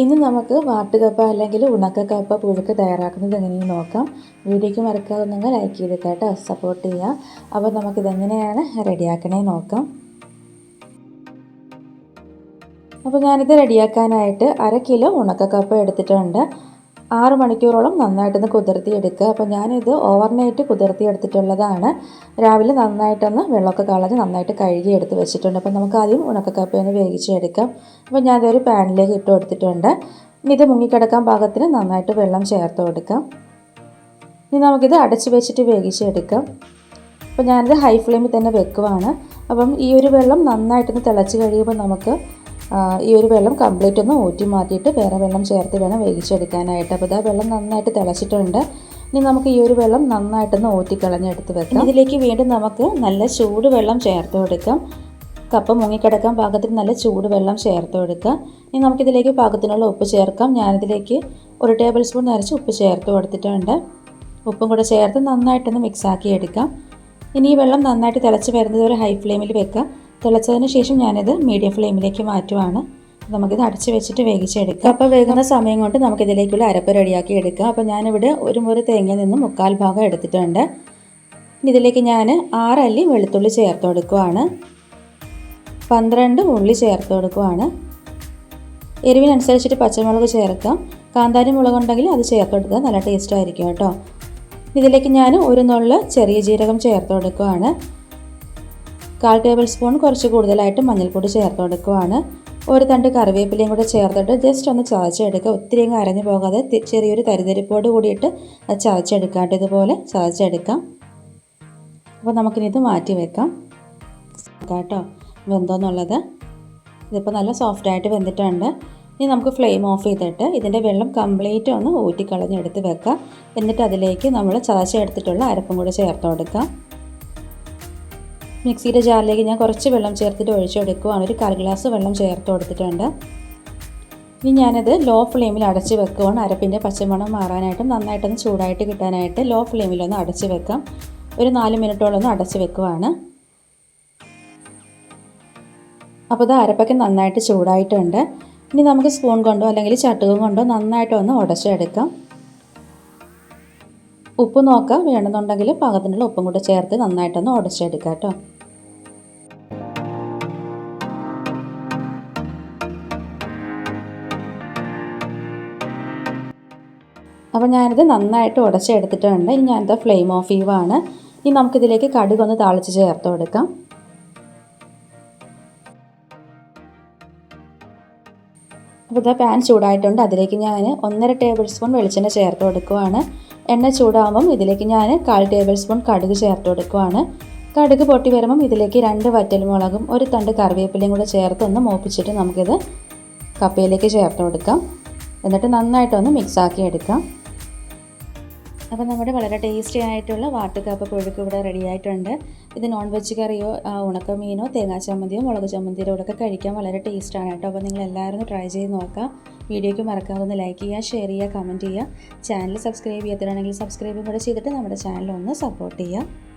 ഇന്ന് നമുക്ക് വാട്ടുകപ്പ അല്ലെങ്കിൽ ഉണക്കക്കപ്പ പുഴുക്ക് തയ്യാറാക്കുന്നത് എങ്ങനെയെന്ന് നോക്കാം. വീഡിയോക്ക് വീഡിയോയ്ക്ക് നിങ്ങൾ ലൈക്ക് ചെയ്ത് കേട്ടോ സപ്പോർട്ട് ചെയ്യുക. അപ്പോൾ നമുക്കിതെങ്ങനെയാണ് റെഡിയാക്കണേ നോക്കാം. അപ്പോൾ ഞാനിത് റെഡിയാക്കാനായിട്ട് അര കിലോ ഉണക്കക്കപ്പ എടുത്തിട്ടുണ്ട്. ആറ് മണിക്കൂറോളം നന്നായിട്ടൊന്ന് കുതിർത്തി എടുക്കുക അപ്പോൾ ഞാനിത് ഓവർനൈറ്റ് കുതിർത്തി എടുത്തിട്ടുള്ളതാണ് രാവിലെ നന്നായിട്ടൊന്ന് വെള്ളമൊക്കെ കളഞ്ഞ് നന്നായിട്ട് കഴുകി എടുത്ത് വെച്ചിട്ടുണ്ട്. അപ്പോൾ നമുക്ക് ആദ്യം ഉണക്കക്കപ്പ ഒന്ന് വേവിച്ചെടുക്കാം അപ്പോൾ ഞാനതൊരു പാനിലേക്ക് ഇട്ട് കൊടുത്തിട്ടുണ്ട്. ഇനി ഇത് മുങ്ങിക്കിടക്കാൻ പാകത്തിന് നന്നായിട്ട് വെള്ളം ചേർത്ത് കൊടുക്കാം. ഇനി നമുക്കിത് അടച്ച് വെച്ചിട്ട് വേവിച്ചെടുക്കാം അപ്പോൾ ഞാനിത് ഹൈ ഫ്ലെയിമിൽ തന്നെ വെക്കുവാണ്. അപ്പം ഈ ഒരു വെള്ളം നന്നായിട്ടൊന്ന് തിളച്ച് കഴിയുമ്പോൾ നമുക്ക് ഈ ഒരു വെള്ളം കംപ്ലീറ്റ് ഒന്ന് ഊറ്റി മാറ്റിയിട്ട് വേറെ വെള്ളം ചേർത്ത് വേണം വേവിച്ചെടുക്കാനായിട്ട്. അപ്പോൾ ഇതാ വെള്ളം നന്നായിട്ട് തിളച്ചിട്ടുണ്ട്. ഇനി നമുക്ക് ഈ ഒരു വെള്ളം നന്നായിട്ടൊന്ന് ഊറ്റിക്കളഞ്ഞെടുത്ത് വെക്കാം. ഇതിലേക്ക് വീണ്ടും നമുക്ക് നല്ല ചൂട് വെള്ളം ചേർത്ത് കൊടുക്കാം. കപ്പ മുങ്ങിക്കിടക്കാൻ പാകത്തിന് നല്ല ചൂട് വെള്ളം ചേർത്ത് കൊടുക്കുക ഇനി നമുക്കിതിലേക്ക് പാകത്തിനുള്ള ഉപ്പ് ചേർക്കാം. ഞാനിതിലേക്ക് ഒരു ടേബിൾ സ്പൂൺ നിറച്ച് ഉപ്പ് ചേർത്ത് കൊടുത്തിട്ടുണ്ട്. ഉപ്പും കൂടെ ചേർത്ത് നന്നായിട്ടൊന്ന് മിക്സാക്കി എടുക്കാം. ഇനി ഈ വെള്ളം നന്നായിട്ട് തിളച്ച് വരുന്നത് ഒരു ഹൈ ഫ്ലെയിമിൽ വെക്കുക തിളച്ചതിന് ശേഷം ഞാനിത് മീഡിയം ഫ്ലെയിമിലേക്ക് മാറ്റുവാണ്. നമുക്കിത് അടച്ച് വെച്ചിട്ട് വേവിച്ചെടുക്കാം അപ്പോൾ വേകുന്ന സമയം കൊണ്ട് നമുക്കിതിലേക്കുള്ള അരപ്പ് റെഡിയാക്കി എടുക്കാം. അപ്പോൾ ഞാനിവിടെ ഒരു മുറി തേങ്ങയിൽ നിന്ന് മുക്കാൽ ഭാഗം എടുത്തിട്ടുണ്ട്. ഇതിലേക്ക് ഞാൻ ആറല്ലി വെളുത്തുള്ളി ചേർത്ത് കൊടുക്കുവാണ്. പന്ത്രണ്ട് ഉള്ളി ചേർത്ത് കൊടുക്കുവാണ്. എരിവിനനുസരിച്ചിട്ട് പച്ചമുളക് ചേർക്കാം. കാന്താരി മുളക് ഉണ്ടെങ്കിൽ അത് ചേർത്ത് കൊടുക്കുക നല്ല ടേസ്റ്റ് ആയിരിക്കും കേട്ടോ. ഇതിലേക്ക് ഞാൻ ഒരു നുള്ള ചെറിയ ജീരകം ചേർത്ത് കൊടുക്കുവാണ്. കാൽ ടേബിൾ സ്പൂൺ കുറച്ച് കൂടുതലായിട്ട് മഞ്ഞൾപ്പൊടി ചേർത്ത് കൊടുക്കുവാണ്. ഒരു തണ്ട് കറിവേപ്പിലയും കൂടെ ചേർത്തിട്ട് ജസ്റ്റ് ഒന്ന് ചതച്ചെടുക്കുക. ഒത്തിരി അങ്ങ് അരഞ്ഞു പോകാതെ ചെറിയൊരു തരിതരിപ്പോട് കൂടിയിട്ട് ചതച്ചെടുക്കാം ഇതുപോലെ ചതച്ചെടുക്കാം. അപ്പോൾ നമുക്കിനി ഇത് മാറ്റി വെക്കാം. കേട്ടോ? വെന്തോന്നുള്ളത്. ഇതിപ്പോൾ നല്ല സോഫ്റ്റായിട്ട് വെന്തിട്ടുണ്ട്. ഇനി നമുക്ക് ഫ്ലെയിം ഓഫ് ചെയ്തിട്ട് ഇതിന്റെ വെള്ളം കംപ്ലീറ്റ് ഒന്ന് ഊറ്റിക്കളഞ്ഞെടുത്ത് വെക്കാം. എന്നിട്ട് അതിലേക്ക് നമ്മൾ ചതച്ചെടുത്തിട്ടുള്ള അരപ്പും കൂടെ ചേർത്ത് കൊടുക്കാം. മിക്സിയുടെ ജാറിലേക്ക് ഞാൻ കുറച്ച് വെള്ളം ചേർത്തിട്ട് ഒഴിച്ചെടുക്കുവാണ്. ഒരു കാൽ ഗ്ലാസ് വെള്ളം ചേർത്ത് കൊടുത്തിട്ടുണ്ട്. ഇനി ഞാനത് ലോ ഫ്ലെയിമിൽ അടച്ച് വെക്കുവാണ്. അരപ്പിന്റെ പച്ചമണം മാറാനായിട്ടും നന്നായിട്ടൊന്ന് ചൂടായിട്ട് കിട്ടാനായിട്ട് ലോ ഫ്ലെയിമിലൊന്ന് അടച്ച് വെക്കാം. ഒരു നാല് മിനിറ്റോളം ഒന്ന് അടച്ച് വെക്കുവാണ്. അപ്പോൾ ഇത് അരപ്പൊക്കെ നന്നായിട്ട് ചൂടായിട്ടുണ്ട്. ഇനി നമുക്ക് സ്പൂൺ കൊണ്ടോ അല്ലെങ്കിൽ ചട്ടുകം കൊണ്ടോ നന്നായിട്ടൊന്ന് ഉടച്ചെടുക്കാം. ഉപ്പ് നോക്കാം. വേണമെന്നുണ്ടെങ്കിൽ പാകത്തിനുള്ള ഉപ്പും കൂടെ ചേർത്ത് നന്നായിട്ടൊന്ന് ഉടച്ചെടുക്കാം കേട്ടോ. അപ്പോൾ ഞാനിത് നന്നായിട്ട് ഉടച്ചെടുത്തിട്ടുണ്ട് ഇനി ഞാനിത് ഫ്ലെയിം ഓഫ് ചെയ്യുവാണ്. ഇനി നമുക്കിതിലേക്ക് കടുകൊന്ന് താളിച്ച് ചേർത്ത് കൊടുക്കാം. അപ്പോൾ ഇതാ പാൻ ചൂടായിട്ടുണ്ട്. അതിലേക്ക് ഞാൻ ഒന്നര ടേബിൾ സ്പൂൺ വെളിച്ചെണ്ണ ചേർത്ത് കൊടുക്കുവാണ്. എണ്ണ ചൂടാകുമ്പം ഇതിലേക്ക് ഞാൻ കാൽ ടേബിൾ സ്പൂൺ കടുക് ചേർത്ത് കൊടുക്കുവാണ്. കടുക് പൊട്ടി വരുമ്പം ഇതിലേക്ക് രണ്ട് വറ്റൽമുളകും ഒരു തണ്ട് കറിവേപ്പിലയും കൂടെ ചേർത്ത് ഒന്ന് മൂപ്പിച്ചിട്ട് നമുക്കിത് കപ്പയിലേക്ക് ചേർത്ത് കൊടുക്കാം. എന്നിട്ട് നന്നായിട്ടൊന്ന് മിക്സാക്കി എടുക്കാം. അപ്പോൾ നമ്മുടെ വളരെ ടേസ്റ്റി ആയിട്ടുള്ള വാട്ടുകാപ്പ് പുഴുക്ക് ഇവിടെ റെഡി ആയിട്ടുണ്ട്. ഇത് നോൺ വെജ് കറിയോ ഉണക്ക മീനോ തേങ്ങാ ചമ്മന്തിയോ മുളക് ചമ്മന്തിയോ ഒക്കെ കഴിക്കാൻ വളരെ ടേസ്റ്റാണ് കേട്ടോ. അപ്പോൾ നിങ്ങൾ എല്ലാവരും ട്രൈ ചെയ്ത് നോക്കാം. വീഡിയോയ്ക്ക് ഒന്ന് ലൈക്ക് ചെയ്യുക ഷെയർ ചെയ്യുക കമന്റ് ചെയ്യുക. ചാനൽ സബ്സ്ക്രൈബ് ചെയ്യാത്തതാണെങ്കിൽ സബ്സ്ക്രൈബും കൂടെ ചെയ്തിട്ട് നമ്മുടെ ചാനൽ ഒന്ന് സപ്പോർട്ട് ചെയ്യുക.